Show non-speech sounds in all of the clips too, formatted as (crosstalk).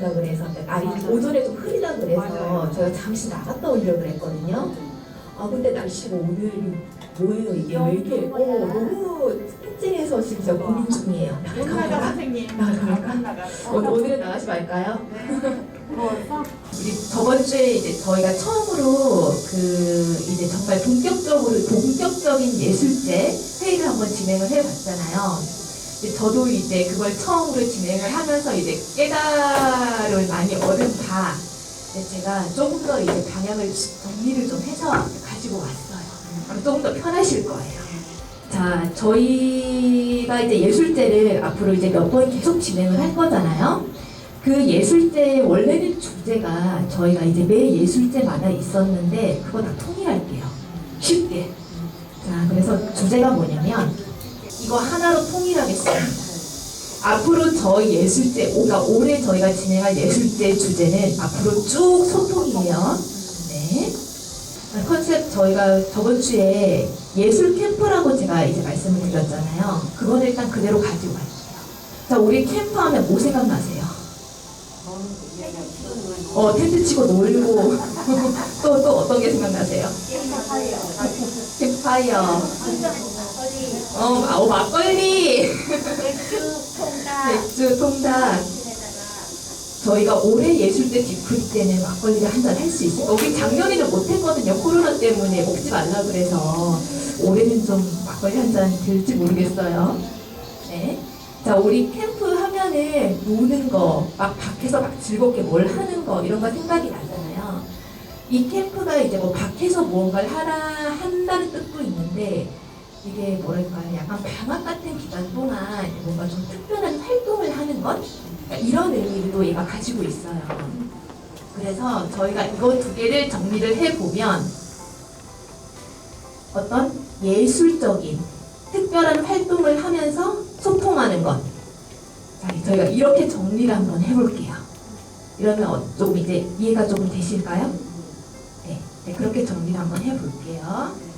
온다 그래서 날이 오전에 좀 흐리다 그래서 제가 잠시 나갔다 오려고 그랬거든요. 아 근데 날씨가 오늘이 뭐예요 이게 왜 이렇게 어, 너무 쨍쨍해서 진짜 고민 중이에요. 못 나가 선생님. 나갈까? 오늘, 오늘은 나가지 말까요? 더워서? 우리 저번 주에 이제 저희가 처음으로 그 이제 정말 본격적으로 본격적인 예술제 회의를 한번 진행을 해봤잖아요. 저도 이제 그걸 처음으로 진행을 하면서 이제 깨달음을 많이 얻은 바 이제 제가 조금 더 이제 방향을 정리를 좀 해서 가지고 왔어요. 조금 더 편하실 거예요. 자, 저희가 이제 예술제를 앞으로 이제 몇 번 계속 진행을 할 거잖아요. 그 예술제 원래는 주제가 저희가 이제 매 예술제마다 있었는데 그거 다 통일할게요. 쉽게. 자, 그래서 주제가 뭐냐면 이거 하나로 통일하겠습니다. 앞으로 저희 예술제, 그러니까 올해 저희가 진행할 예술제 주제는 앞으로 쭉 소통이에요. 네. 컨셉 저희가 저번 주에 예술 캠프라고 제가 이제 말씀을 드렸잖아요. 그거는 일단 그대로 가지고 갈게요. 자, 우리 캠프 하면 뭐 생각나세요? 어, 텐트 치고 놀고 (laughs) 또, 또 어떤 게 생각나세요? 캠파이어. 어, 아, 어, 막걸리. 맥주 통닭. 저희가 올해 예술제 뒷풀이 때는 막걸리를 한 잔 할 수 있어요. 우리 작년에는 못했거든요. 코로나 때문에 먹지 말라 그래서 올해는 좀 막걸리 한 잔 될지 모르겠어요. 네. 자, 우리 캠프 하면은 노는 거, 막 밖에서 막 즐겁게 뭘 하는 거 이런 거 생각이 나잖아요. 이 캠프가 이제 뭐 밖에서 무언가를 하라 한다는 뜻도 있는데 이게 뭐랄까요, 약간 방학 같은 기간 동안 뭔가 좀 특별한 활동을 하는 것 그러니까 이런 의미도 얘가 가지고 있어요. 그래서 저희가 이거 두 개를 정리를 해 보면 어떤 예술적인 특별한 활동을 하면서 소통하는 것. 자, 저희가 이렇게 정리를 한번 해볼게요. 이러면 어, 조금 이제 이해가 조금 되실까요? 네, 네, 그렇게 정리를 한번 해볼게요.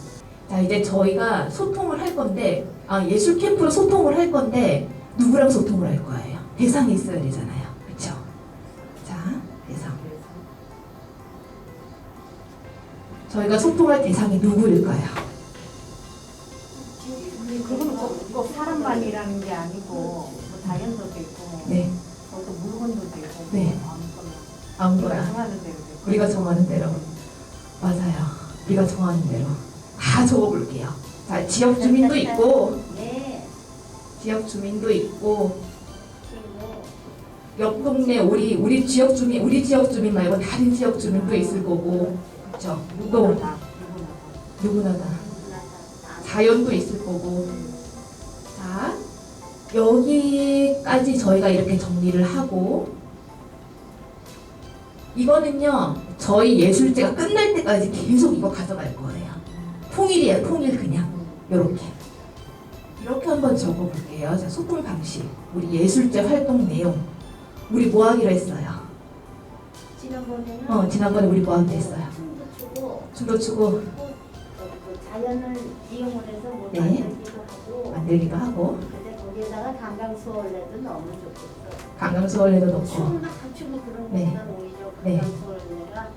자, 이제 저희가 소통을 할 건데, 아, 예술 캠프로 소통을 할 건데, 누구랑 소통을 할 거예요? 대상이 있어야 되잖아요. 그쵸? 자, 대상. 저희가 소통할 대상이 누구일까요? 그거는 꼭, 꼭 사람만이라는 게 아니고 뭐 자연도 되고 네, 또 물건도 되고 네. 아무거나 아무거나. 우리가 정하는 대로 우리가 정하는 대로. 맞아요. 우리가 정하는 대로. 다 적어볼게요. 자, 지역 주민도 있고, 네. 지역 주민도 있고, 그리고 옆 동네 우리 우리 지역 주민 우리 지역 주민 말고 다른 지역 주민도 있을 거고. 그렇죠 또 누구나 누구나 다. 자연도 있을 거고. 자 여기까지 저희가 이렇게 정리를 하고 이거는요 저희 예술제가 끝날 때까지 계속 이거 가져갈 거예요 통일이에요. 통일 그냥. 요렇게. 이렇게 한번 적어볼게요. 자 소통 방식. 우리 예술제 활동 내용. 우리 뭐 하기로 했어요? 지난번에는 어 지난번에 우리 뭐 하기로 했어요? 춤도 추고 춤도 추고. 또그 자연을 이용을 해서 뭐 네. 만들기도 하고. 만들기도 하고. 근데 거기에다가 강강수월래도 너무 좋겠어. 강강수월래도 넣고. 춤, 막 춤추고 그런 네. 것보다 오히려 네. 강강수월래가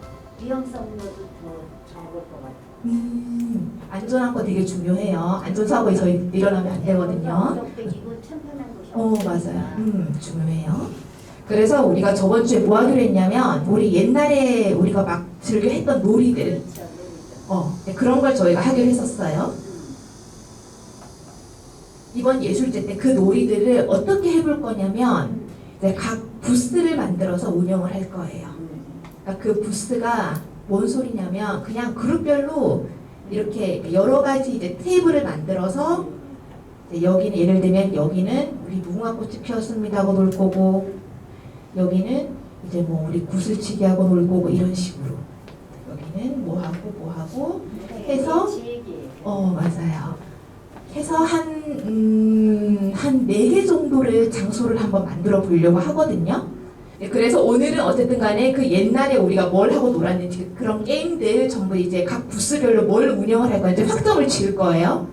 위험성으로도 더 적을 것 같아. 음, 안전한 거 되게 중요해요. 안전사고에 저희 일어나면 안 되거든요. 어. 맞아요. 음, 중요해요. 그래서 우리가 저번 주에 뭐 하기로 했냐면, 우리 옛날에 우리가 막 즐겨 했던 놀이들. 어, 네, 그런 걸 저희가 하기로 했었어요. 이번 예술제 때 그 놀이들을 어떻게 해볼 거냐면, 이제 각 부스를 만들어서 운영을 할 거예요. 그러니까 그 부스가 뭔 소리냐면 그냥 그룹별로 이렇게 여러 가지 이제 테이블을 만들어서 여기는 예를 들면 여기는 우리 무궁화꽃이 피었습니다 하고 놀 거고 여기는 이제 뭐 우리 구슬치기 하고 놀 거고 이런 식으로 여기는 뭐 하고 뭐 하고 해서. 어 맞아요. 해서 한, 음, 한네개 정도를 장소를 한번 만들어 보려고 하거든요. 네, 그래서 오늘은 어쨌든 간에 그 옛날에 우리가 뭘 하고 놀았는지 그런 게임들 전부 이제 각 부스별로 뭘 운영을 할 건지 확정을 지을 거예요.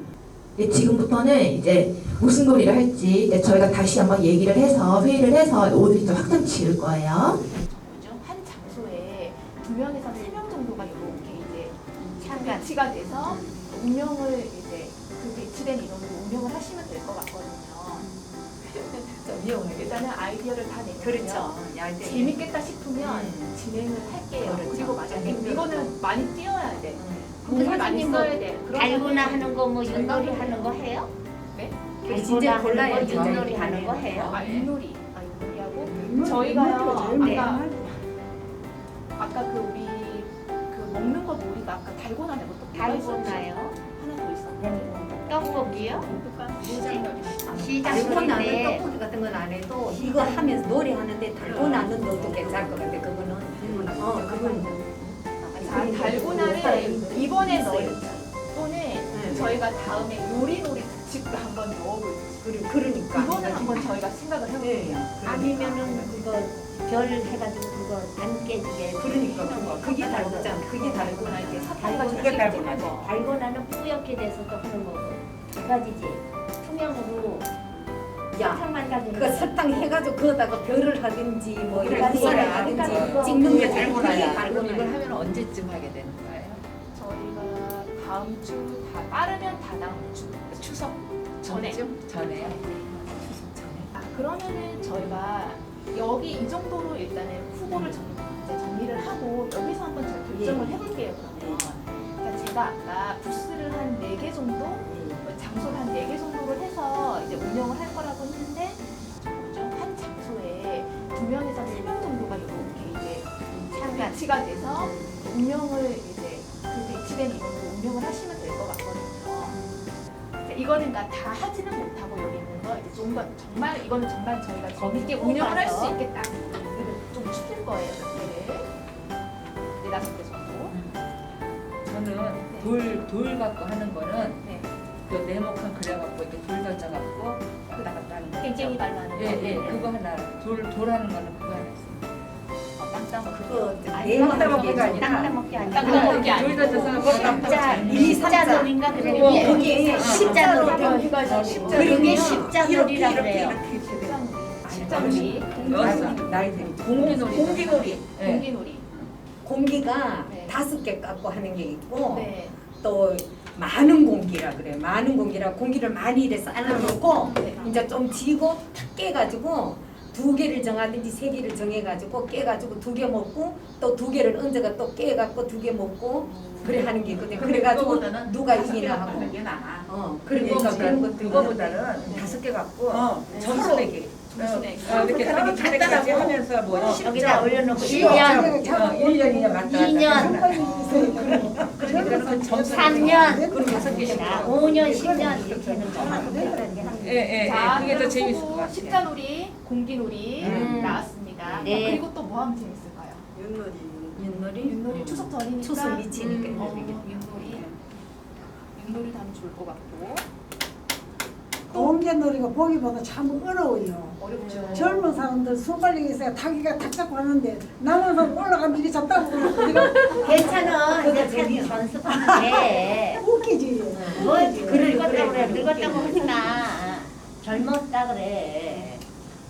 네, 지금부터는 이제 무슨 놀이를 할지 이제 저희가 다시 한번 얘기를 해서 회의를 해서 오늘 이제 확정 지을 거예요. 중한 장소에 두 명에서 세 명 정도가 이렇게 이제 배치가 돼서 운영을 이제 그 배치된 인원으로 운영을 하시면. 일단은 아이디어를 다 내면 그렇죠. 재밌겠다 싶으면 진행을 할게요. 그렇죠. 그리고 만약에 이거는 많이 뛰어야 돼. 그 돈을 많이 선생님 써야 돼. 달고나 하는 거 뭐 윷놀이 하는 거 해요? 네? 달고나 하는 거. 윷놀이 하는 거 해요? 아 윷놀이, 아 윷놀이하고 저희가요 네. 아까 아까 그 우리 그 먹는 거 놀이가 아까 달고나 내고 또? 달고나요? 하나 더 있었는데. 떡볶이요? 시장 달고나는 놀인데 떡볶이 같은 건 안 해도 이거 하면서 노래 하는데 달고 나는 것도 괜찮을 것 같아. 그거는. 어 그건 자, 달고나를 이번에 넣을 또는 네. 저희가 다음에 요리놀이 특집으로 한번 넣어볼지 그러- 그러니까. 이거는 한번 저희가 생각을 해볼게요. 아니면은 그거 별 해가지고 그거 안 깨지게 그러니까 그거. 그게 달고나 그게 달고나 이게 달고나 그게 달고나죠. 달고 나는 뿌옇게 돼서도 하는 거고 두 가지지 투명으로 야 설탕만 가지고 그거 설탕 해가지고 그거다가 별을 하든지 뭐 그래, 이런 거를 그거를 하든지 그거 찍는 게 그게 달고나야. 그럼 이걸 하면 언제쯤 하게 되는 거예요? 저희가 다음 주 다, 빠르면 다다음 주 추석 전에 전쯤? 전에요? 아, 그러면은 저희가 여기 이 정도로 일단은 후보를 정, 이제 정리를 하고 여기서 한번 제가 결정을 해볼게요. 그러면 그러니까 제가 아까 부스를 한 4개 정도, 뭐 장소를 한 4개 정도를 해서 이제 운영을 할 거라고 했는데? 한 장소에 두 명에서 세명 정도가 이렇게 이제 배치가 돼서 운영을 이제 그 배치된 인원으로 운영을 하시면 될 것 같거든요. 이제 이거는 그러니까 다 하지는 못하고 여기 있는 거 이제 좀더 정말 이거는 정말 저희가 재밌게 운영을 할 수 있겠다. 좀 추릴 거예요. 네 다섯 개 정도. 저는 돌, 돌 갖고 하는 거는 네. 그 네모칸 그려갖고 이렇게 돌 던져갖고 왔다 갔다 하는 거. 땡땡이 발로 하는 거. 예, 예, 그거 하나. 돌, 돌 하는 거는 그거 하나 있어요. 어, 땅 따먹기. 그거 아니, 네땅 따먹기가 아니라 땅 따먹기 아니고 땅 따먹기 돌 아니고. 던져서 십자 이 십자 삼자. 놀인가 그래 그거 예. 그게 십자 놀이 해가지고. 그게 십자 놀이라 그래요 십자놀이. 여기서 나이들이 공기놀이. 공기놀이 예. 공기놀이. 공기가 네. 다섯 개 갖고 하는 게 있고 네. 또 많은 공기라 그래. 많은 공기라 공기를 많이 이래 쌓아놓고 네. 이제 좀 지고 탁 깨가지고 두 개를 정하든지 세 개를 정해가지고 깨가지고 두 개 먹고 또 두 개를 얹어가 또 깨갖고 두 개 먹고 그래 하는 게 있거든. 그래가지고 누가 이기나 하고. 게 나아. 어 그러니까 그런 것도 그거보다는 다섯 개 갖고 어. 점수 내기. 어, 이렇게 이렇게 간단하게 하면서 뭐 어, 여기다 올려놓고 어, 1년 1년이냐 맞다. 이 년. 그러니까 점수 3년 그럼 다섯 개씩. 자, 5년 10년 이렇게 하는 예, 예, 예. 자, 그게 더 재밌을 것 같아요. 십자놀이, 공기놀이 음. 나왔습니다. 네. 아, 그리고 또 뭐 하면 재밌을까요? 윷놀이 윷놀이 추석 전이니까 추석 미치니까 음, 어. 윷놀이 윷놀이 하면 좋을 것 같고 공개 놀이가 보기 보다 참 어려워요. 어렵죠. 젊은 사람들 순발력이 있어야 타기가 탁 잡고 하는데 나는 사람 올라가면 이게 잡다고 괜찮아. 이제 참 연습하면 돼. (laughs) 웃기지. 뭐 늙었다 그래 늙었다고 하지마 젊었다 그래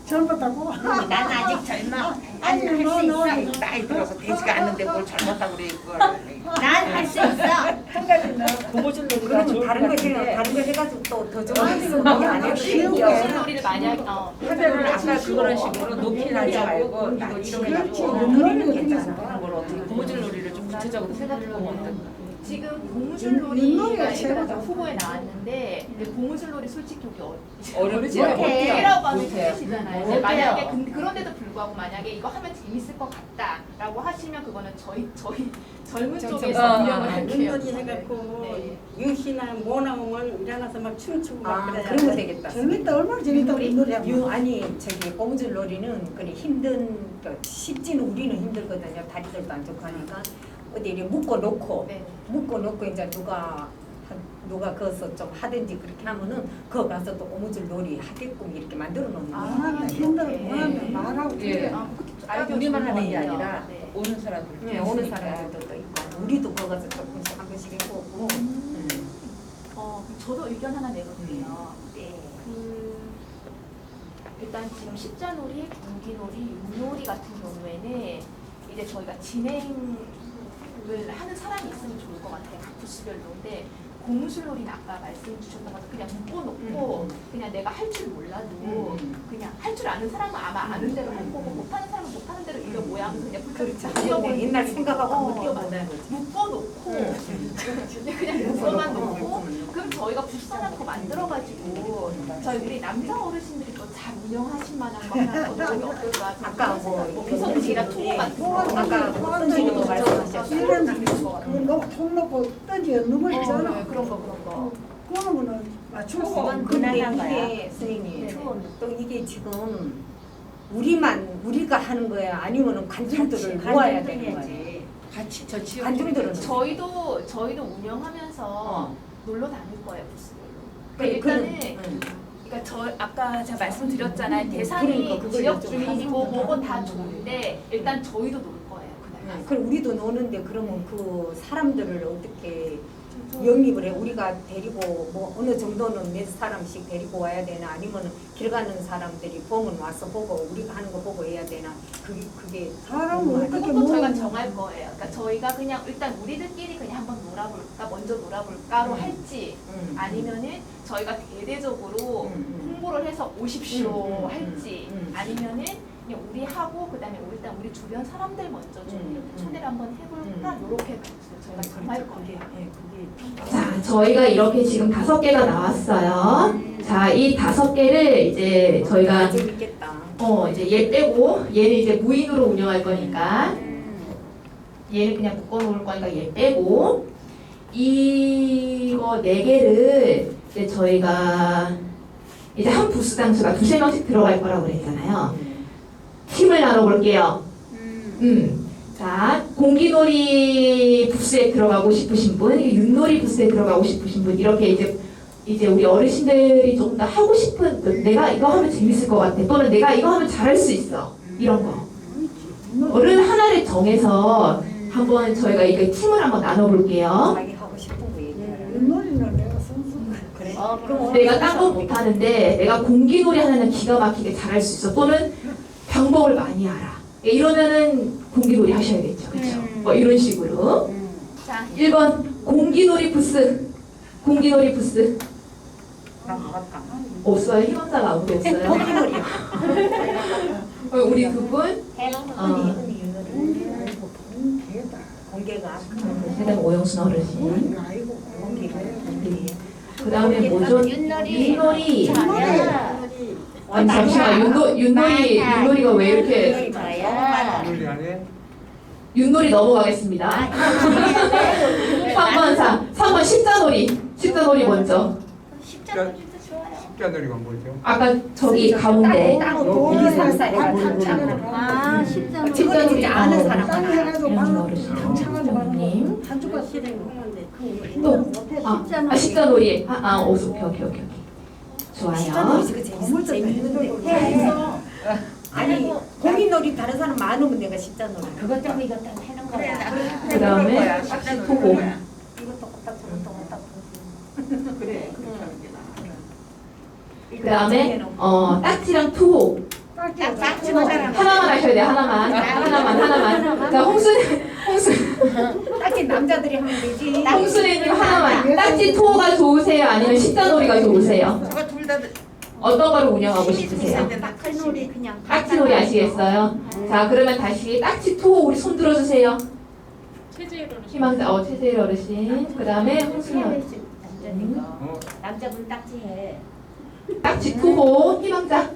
젊었다고. 난 아직 젊어 아니, 난할 너, 수 너, 있어 나이 들어서 되지가 않는데 뭘 잘못하고 그래 이걸. 난 할 수 있어 고무줄 놀이가 그러면 다른 거것해 다른 거 해가지고 또 더 좋은 아니, 거 해도 쉬운. 거야. 윷놀이를 많이 어. 하면은 아까 그런 식으로 높이 나지 말고 이거. 이렇게 윷놀이는 괜찮아. 괜찮아. 뭘 어떻게 고무줄 놀이를 좀 구체적으로 생각해 보면 어떨까? 지금 고무줄놀이가 최고다. 일단 후보에 나왔는데 근데 고무줄놀이 솔직히 여기 어- 어렵지. 못해. 못해라고 하면. 힘드시잖아요. 만약에 근- 그런데도 불구하고 만약에 이거 하면 재밌을 것 같다라고 하시면 그거는 저희 저희 (laughs) 젊은 저- 쪽에서 저- 운영을 할게요. 윷놀이 해갖고 네. 유희나 뭐 나오면 일어나서 막 춤추고 막 아 그래야 그런 거 되겠다. 재밌다. 얼마나 재밌다. 윷놀이 하면. 유 아니 저기 고무줄 놀이는 그래 힘든 그 쉽지는 우리는 힘들거든요. 다리들도 안 좋고 하니까 어디 이렇게 묶어 놓고 네. 묶어 놓고 이제 누가 한- 누가 거기서 좀 하든지 그렇게 하면은 거 가서 또 고무줄 놀이 하게끔 이렇게 만들어 놓는 아, 거예요. 뭐한다 힘들어. 네. 뭐한다 말하고 예. 아, 아니 아이디어 우리만 하는 게. 아니라 네. 오는 사람들. 네, 오는 사람들도 또 있고 우리도 거기서 조금씩 한 번씩 해보고 음. 어, 그럼 저도 의견 하나 내볼게요. 네. 그 일단 지금 십자놀이, 경기놀이, 윷놀이 같은 경우에는 이제 저희가 진행 을 하는 사람이 있으면 좋을 것 같아요. 각 부스별로. 근데 고무줄놀이는 아까 말씀 주셨던 것처럼 그냥 묶어놓고 그냥 내가 할 줄 몰라도 그냥 할 줄 아는 사람은 아마 아는 대로 할 거고 못하는 사람은 못하는 대로 이런 모양을 그냥 그렇죠. 풀어버리고 옛날 생각하고 어. 뛰어봤어요. 묶어놓고 그냥 묶어만 놓고 그럼 저희가 하나 더 만들어가지고 저희 우리 남자 어르신들이 운영하실 만한 거 하나 더 (laughs) 넣으면 어떨까 아까 뭐 비서실이나 투어 같은 거 아까 어떤 식으로 말씀하셨어요? 그 너무 통 놓고 넘어 어, 있잖아. 네, 그런 거 그런 거 그런 거는 맞출 수 없는 근데. 이게 선생님 네. 또 이게 지금 우리만 우리가 하는 거야 아니면은 관중들을 모아야 되는 거야. 같이 저 지역 관중들은 저희도 저희도 운영하면서 어. 놀러 다닐 거예요 그래, 그러니까 일단은 응. 그러니까 저 아까 제가 말씀드렸잖아요 대상이 그러니까 그걸 지역 좀 주민이고. 뭐고 다 좋은데 일단 저희도 놀 거예요 그날 가서. 그럼 우리도 노는데 그러면 그 사람들을 어떻게 영입을 해? 우리가 데리고 뭐 어느 정도는 몇 사람씩 데리고 와야 되나 아니면 길 가는 사람들이 보면 와서 보고 우리가 하는 거 보고 해야 되나 그게 그게 사람은 어떻게 그것도 뭐 저희가 정할 거예요. 그러니까 저희가 그냥 일단 우리들끼리 그냥 한번 놀아볼까, 먼저 놀아볼까로 음. 할지, 음. 아니면은 저희가 대대적으로 음, 음. 홍보를 해서 오십시오 음, 음, 할지, 음, 음. 아니면은 그냥 우리 하고 그다음에 일단 우리 주변 사람들 먼저 좀 음, 음. 초대를 한번 해볼까, 음. 이렇게 저희가 정할 그게 거예요. 예, 그게 자, 저희가 이렇게 지금 다섯 개가 나왔어요. 자, 이 다섯 개를 이제 저희가 재밌겠다. 어 이제 얘 빼고 얘는 이제 무인으로 운영할 거니까 얘는 그냥 묶어놓을 거니까 얘 빼고 이거 네 개를 이제 저희가 이제 한 부스 장수가 두세 명씩 들어갈 거라고 그랬잖아요. 팀을 나눠볼게요. 음. 자, 공기놀이 부스에 들어가고 싶으신 분, 윷놀이 부스에 들어가고 싶으신 분, 이렇게 이제 이제 우리 어르신들이 조금 더 하고 싶은 내가 이거 하면 재밌을 것 같아. 또는 내가 이거 하면 잘할 수 있어. 이런 거. 어른 하나를 정해서 한번 저희가 이게 팀을 한번 나눠볼게요 윷놀이는 내가 선수. 그래. 어, 그럼 내가 딴건 못하는데 내가 공기놀이 하나는 기가 막히게 잘할 수 있어. 또는 방법을 많이 알아. 이러면은 공기놀이 하셔야겠죠. 그렇죠 뭐 이런 식으로. 자, 1번 공기놀이 부스. 공기놀이 부스. 없어요? 희망자가 아무도 없어요? 공기놀이요. 어, 우리 두분? 해놓은 어. 공개가. 그다음 오영순 어르신. 그 다음에 뭐죠 윷놀이. 윷놀이. 아니 잠시만 윷놀, 윷놀이 윷놀이가 왜 이렇게. 놀이 안? 윷놀이 넘어가겠습니다 3번 3 3번 십자놀이 십자놀이 먼저. 십자놀이가 뭐죠? 아까 저기 가운데 아, 십자놀이. 아는 사람 발로 어르신 장모님 말고 한 주가 또. 아, 아 십자놀이 아, 아 오, 오케이 오케이 오케이 오케이. 좋아요. 지금 재밌어 재밌는데. 해. 아니 공기놀이 다른 사람 많으면 내가 십자놀이. 그것 때문에 이것 때문에 하는 거야. 그 다음에 토고. 이것도 갖다 저것도 갖다 그래. 그 다음에 어 딱지랑 투호 하나만 하셔야 돼요 하나만. 하나만 하나만. 자 홍순 홍순. 딱히 남자들이 하면 되지. 홍순이님 하나만. 딱지 투호가 좋으세요? 아니면 십자놀이가 좋으세요? 둘다 어떤 거를 운영하고 싶으세요? 딱지놀이 그냥. 딱지놀이 아시겠어요? 자 그러면 다시 딱지 투호 우리 손 들어주세요. 희망자 어 최재일 어르신. 그 다음에 홍순이 남자분 딱지해. 딱지 투호 희망자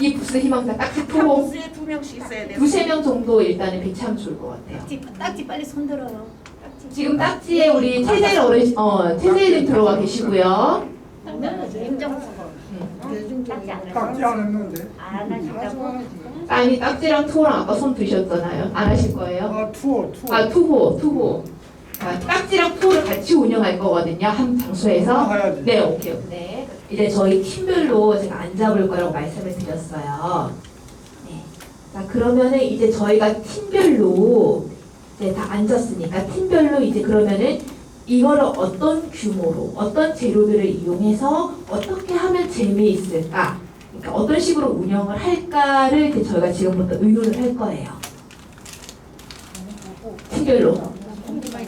이 부스 희망자 딱지 투호 부스에 두 명씩 있어야 돼. 두세 명 정도 일단은 배치하면 좋을 것 같아요 딱지, 딱지 빨리 손들어요. 딱지. 지금 딱지에 우리 최재일 어르신 어 최재일님 들어가 계시고요 임정수고. 딱지 안 딱지 하시고. 안 했는데. 안 하신다고? 가져와야지. 아니 딱지랑 투호랑 아까 손 드셨잖아요 안 하실 거예요? 아 투어 투어. 아 투호 투호 자, 딱지랑 투호를 같이 운영할 거거든요 한 장소에서 해야지. 네 오케이 네 이제 저희 팀별로 제가 안 잡을 거라고 말씀을 드렸어요 네. 자 그러면은 이제 저희가 팀별로 이제 다 앉았으니까 팀별로 이제 그러면은 이거를 어떤 규모로, 어떤 재료들을 이용해서 어떻게 하면 재미있을까? 그러니까 어떤 식으로 운영을 할까를 이제 저희가 지금부터 의논을 할 거예요. 팀별로.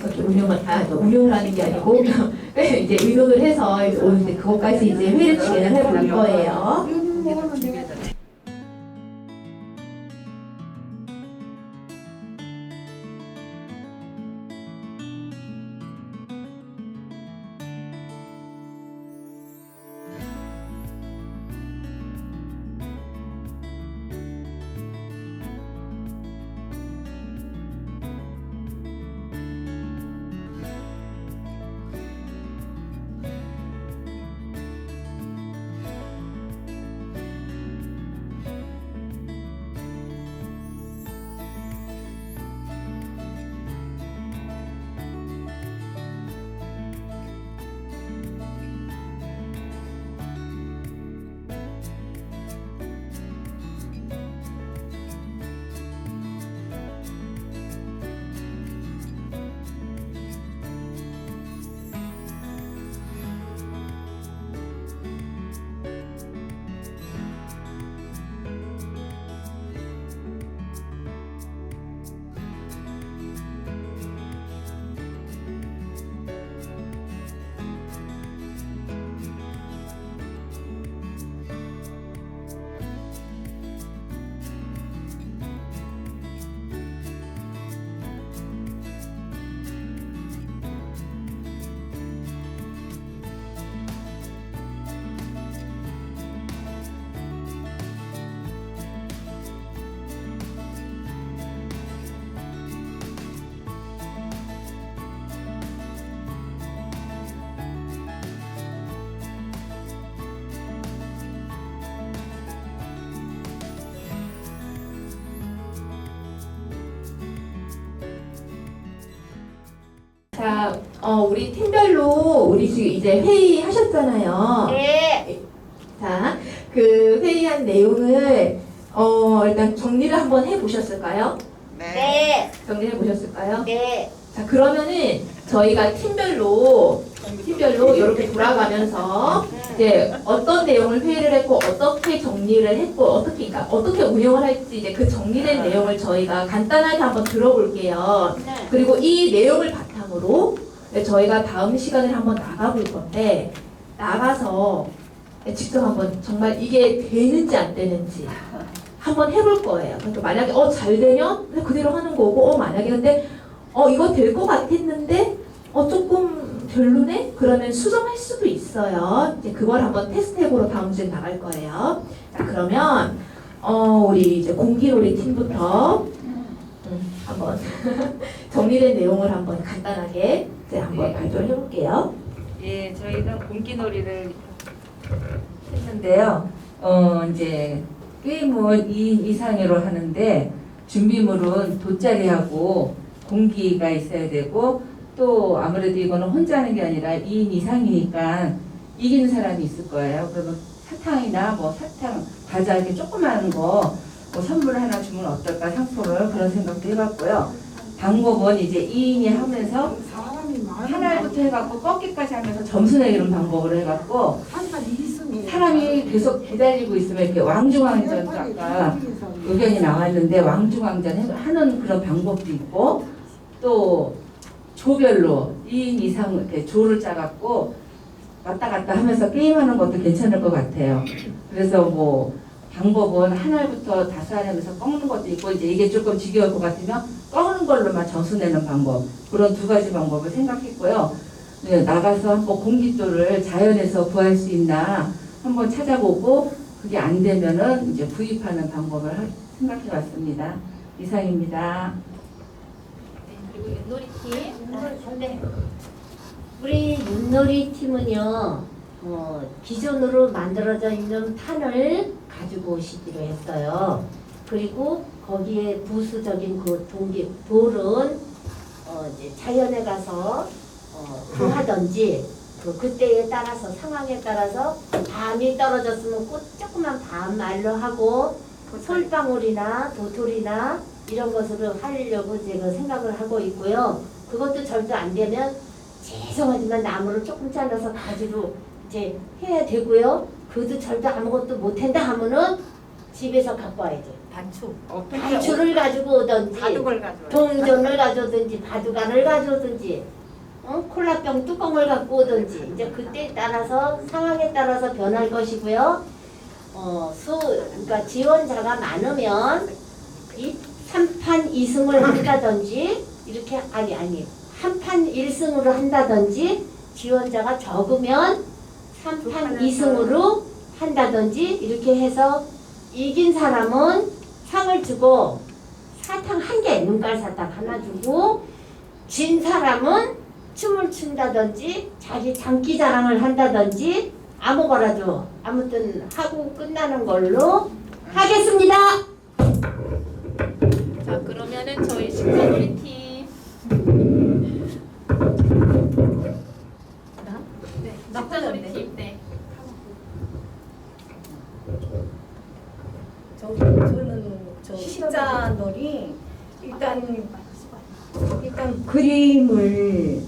이렇게 운영을, 아, 운영을 하는 게 아니고, (laughs) 이제 의논을 해서 이제 오늘 이제 그것까지 이제 회의를 진행을 해볼 거예요. 자, 어, 우리 팀별로 우리 지금 이제 회의 하셨잖아요. 네. 자, 그 회의한 내용을 어, 일단 정리를 한번 해 보셨을까요? 네. 정리해 보셨을까요? 네. 자, 그러면은 저희가 팀별로 팀별로 이렇게 돌아가면서 이제 어떤 내용을 회의를 했고 어떻게 정리를 했고 어떻게 그러니까 어떻게 운영을 할지 이제 그 정리된 내용을 저희가 간단하게 한번 들어볼게요. 네. 그리고 이 내용을 바탕으로 저희가 다음 시간에 한번 나가볼 건데 나가서 직접 한번 정말 이게 되는지 안 되는지 한번 해볼 거예요. 그러니까 만약에 어 잘 되면 그대로 하는 거고 어 만약에 근데 어 이거 될 것 같았는데 어 조금 별로네? 그러면 수정할 수도 있어요. 이제 그걸 한번 테스트해보러 다음 주에 나갈 거예요. 자 그러면 어 우리 이제 공기놀이 팀부터 음, 한번 (laughs) 정리된 내용을 한번 간단하게 이제 한번 발표를 해볼게요. 예, 저희가 공기놀이를 했는데요. 어, 이제 게임은 2인 이상으로 하는데 준비물은 돗자리하고 공기가 있어야 되고 또 아무래도 이거는 혼자 하는 게 아니라 2인 이상이니까 이기는 사람이 있을 거예요. 그러면 사탕이나 뭐 사탕, 과자 이렇게 조그마한 거 뭐 선물 하나 주면 어떨까 상품을 그런 생각도 해봤고요. 방법은 이제 2인이 하면서 하나부터 해갖고 꺾기까지 하면서 점수 내기는 방법으로 해갖고 사람이 계속 기다리고 있으면 이렇게 왕중왕전 아까 의견이 나왔는데 왕중왕전 해- 하는 그런 방법도 있고 또 조별로 2인 이상 이렇게 조를 짜갖고 왔다 갔다 하면서 게임하는 것도 괜찮을 것 같아요. 그래서 뭐 방법은 하나부터 다섯 하면서 꺾는 것도 있고 이제 이게 조금 지겨울 것 같으면 꺾는 걸로만 점수 내는 방법 그런 두 가지 방법을 생각했고요. 네, 나가서 한번 공기도를 자연에서 구할 수 있나 한번 찾아보고 그게 안 되면은 이제 구입하는 방법을 하- 생각해 봤습니다. 이상입니다. 그리고 윷놀이 팀. 네. 우리 윷놀이 팀은요. 어, 기존으로 만들어져 있는 판을 가지고 오시기로 했어요. 그리고 거기에 부수적인 그 동기 돌은 어, 이제 자연에 가서 어, 구하든지 그 그때에 따라서 상황에 따라서 밤이 떨어졌으면 꽃 조그만 밤 알로 하고 솔방울이나 도토리나 이런 것으로 하려고 제가 생각을 하고 있고요. 그것도 절대 안 되면 죄송하지만 나무를 조금 잘라서 가지로 이제 해야 되고요. 그도 절대 아무것도 못한다 하면은 집에서 갖고 와야죠. 단추. 단추를 가지고 오든지 바둑을 가져와. 동전을 가져오든지 바둑알을 가져오든지 어? 콜라병 뚜껑을 갖고 오든지 이제 그때에 따라서 상황에 따라서 변할 것이고요. 어, 수 그러니까 지원자가 많으면 이 3판 2승을 한다든지 이렇게 아니 아니 한 판 1승으로 한다든지 지원자가 적으면 3판 2승으로 한다든지 이렇게 해서 이긴 사람은 상을 주고 사탕 한 개, 눈깔 사탕 하나 주고 진 사람은 춤을 춘다든지 자기 장기 자랑을 한다든지 아무거라도 아무튼 하고 끝나는 걸로 하겠습니다. 자 그러면은 저희 식사놀이 팀. 네, 식사놀이 팀. 네. 저, 저는 저 십자놀이 일단 일단 그림을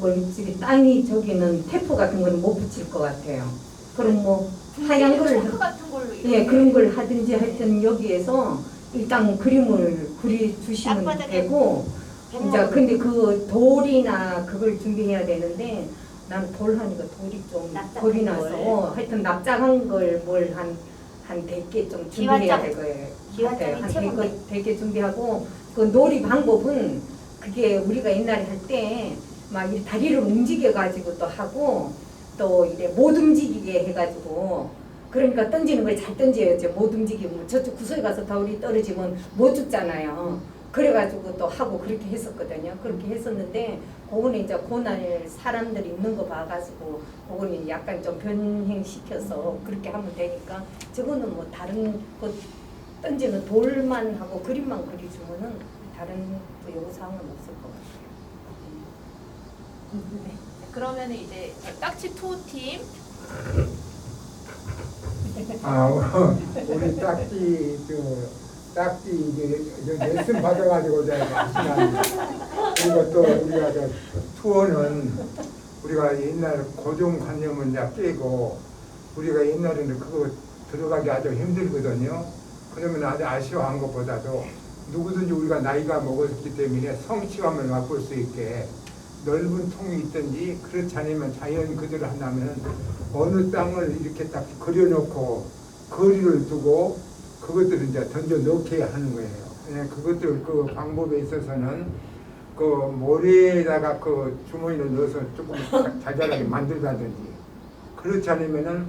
뭐 저기 땅이 저기는 테프 같은 거는 못 붙일 것 같아요. 그럼 뭐 하얀 걸 같은 걸로. 예 그런 걸 하든지 하여튼 여기에서 일단 그림을 그리 주시면 되고 이제 근데 그 돌이나 그걸 준비해야 되는데 난돌 하니까 돌이 좀 납작한 겁이 나서 걸. 어, 하여튼 납작한 걸 뭘 한 한 100개 좀 준비해야. 될 거예요. 기와장이 한 최고인데. 100개, 100개 준비하고 그 놀이 방법은 그게 우리가 옛날에 할 때막이 다리를 움직여 가지고 또 하고 또 이래 못 움직이게 해가지고 그러니까 던지는 걸 잘 던져야죠. 못 움직이면 저쪽 구석에 가서 돌이 떨어지면 못 죽잖아요. 그래가지고 또 하고 그렇게 했었거든요. 그렇게 했었는데 그거는 이제 고날 사람들이 있는 거 봐가지고 그거는 약간 좀 변형시켜서 그렇게 하면 되니까 저거는 뭐 다른 그 던지는 돌만 하고 그림만 그려주면은 다른 그 요구사항은 없을 것 같아요. 네. 그러면은 이제 딱지 투 팀. 아, 우리 딱지 그 딱지 이제 레슨 받아가지고 이제 하시나 그리고 또 우리가 저 투어는 우리가 옛날 고정관념을 이제 깨고 우리가 옛날에는 그거 들어가기 아주 힘들거든요. 그러면 아주 아쉬워한 것보다도 누구든지 우리가 나이가 먹었기 때문에 성취감을 맛볼 수 있게 넓은 통이 있든지 그렇지 않으면 자연 그대로 한다면 어느 땅을 이렇게 딱 그려놓고 거리를 두고 그것들을 이제 던져 넣게 하는 거예요. 예, 그것들 그 방법에 있어서는 그 모래에다가 그 주머니를 넣어서 조금 자잘하게 만들다든지 그렇지 않으면은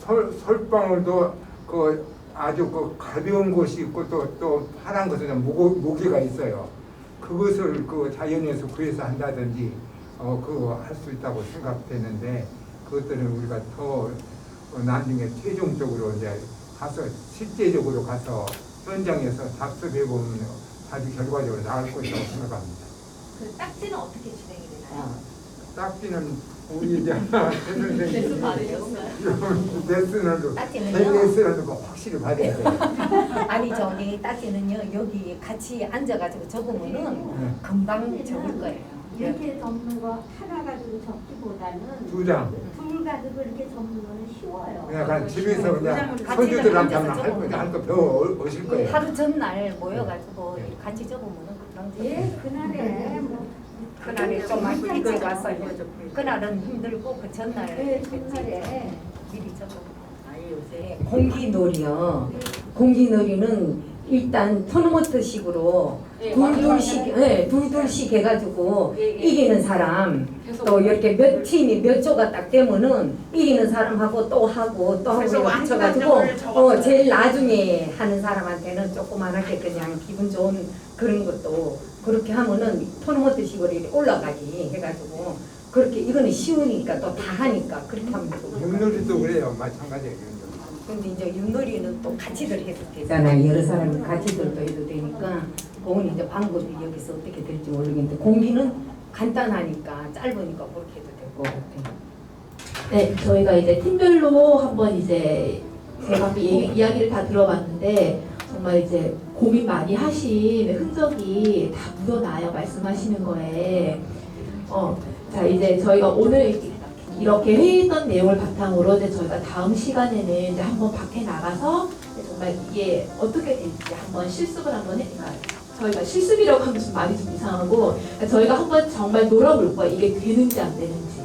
솔, 솔방울도 그 아주 그 가벼운 것이 있고 또, 또 파란 것은 무거, 무게가 있어요. 그것을 그 자연에서 구해서 한다든지 어 그거 할 수 있다고 생각되는데 그것들은 우리가 더 어, 나중에 최종적으로 이제 가서 실제적으로 가서 현장에서 답습해 보면 아주 결과적으로 나을 것이라고 생각합니다. 그 딱지는 어떻게 진행이 되나요? 딱지는 우리 이제 (laughs) 받으셨어요? 레슨을? 레슨을 뭐 확실히 받아야 돼요. (laughs) 아니 저기 딱지는요 여기 같이 앉아가지고 적으면은 금방 적을 거예요. 이렇게 접는 거 하나 가지고 접기보다는 두 장. 둘 가지고 이렇게 접는 거는 쉬워요. 그냥 집에서 그냥 같이 손주들한테 앉아서 하면 할거 할거 배워 오실 거예요. 하루 전날 모여가지고 같이 적으면은 금방. 예, 그날에 뭐 그날에 좀 많이 일찍 와서 그날은 힘들고 그 전날 네, 전날에 미리 적어. 아니 요새 공기놀이요. 공기놀이는 일단 토너먼트 식으로 둘둘씩, 네, 둘둘씩 해가지고 이기는 사람 또 이렇게 몇 팀이 몇 조가 딱 되면은 이기는 사람하고 또 하고 또 하고 그래서 적었어요. 어 제일 나중에 하는 사람한테는 조그만하게 그냥 기분 좋은 그런 것도 그렇게 하면은 토너먼트 식으로 이렇게 올라가기 해가지고 그렇게 이거는 쉬우니까 또 다 하니까 그렇게 하면 좋고 윷놀이도 그래요. 마찬가지예요. 근데 이제 윷놀이는 또 같이 들 해도 되잖아요. 여러 사람이 같이 들도 해도 되니까 그건 이제 방법이 여기서 어떻게 될지 모르겠는데 공기는 간단하니까 짧으니까 그렇게 해도 될 것 같아요. 네, 저희가 이제 팀별로 한번 이제 제가 이야기를 다 들어봤는데 정말 이제 고민 많이 하신 흔적이 다 묻어나요 말씀하시는 거에 어, 자 이제 저희가 오늘 이렇게 회의했던 내용을 바탕으로 이제 저희가 다음 시간에는 이제 한번 밖에 나가서 정말 이게 어떻게 될지 한번 실습을 한번 해. 그러니까 저희가 실습이라고 하면 좀 많이 좀 이상하고 그러니까 저희가 한번 정말 놀아볼 거야 이게 되는지 안 되는지.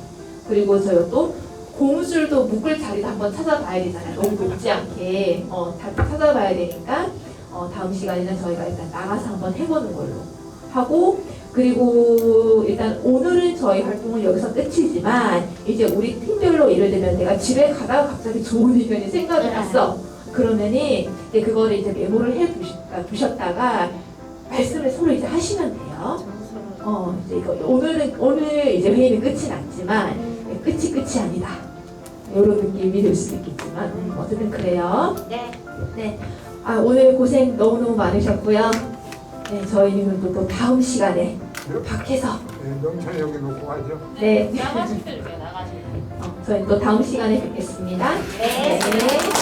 그리고 저희가 또 고무줄도 묶을 자리도 한번 찾아봐야 되잖아요. 너무 높지 않게 어, 다 찾아봐야 되니까 어, 다음 시간에는 저희가 일단 나가서 한번 해보는 걸로 하고 그리고 일단 오늘은 저희 활동은 여기서 끝이지만 이제 우리 팀별로 예를 들면 내가 집에 가다가 갑자기 좋은 의견이 생각이 났어. 그러면은 이제 그거를 이제 메모를 해 두시- 아, 두셨다가 말씀을 서로 이제 하시면 돼요. 어 이제 이거 오늘은 오늘 이제 회의는 끝이 났지만 끝이 끝이 아니다. 이런 느낌이 들 수도 있겠지만 음, 어쨌든 그래요. 네. 네. 아 오늘 고생 너무너무 많으셨고요. 네, 저희는 또, 또 다음 시간에 밖에서 네, 농촌 여기 놓고 가죠. 네, 나가실 때 나가실 때. 어, 저희 또 다음 시간에 뵙겠습니다. 네. 네.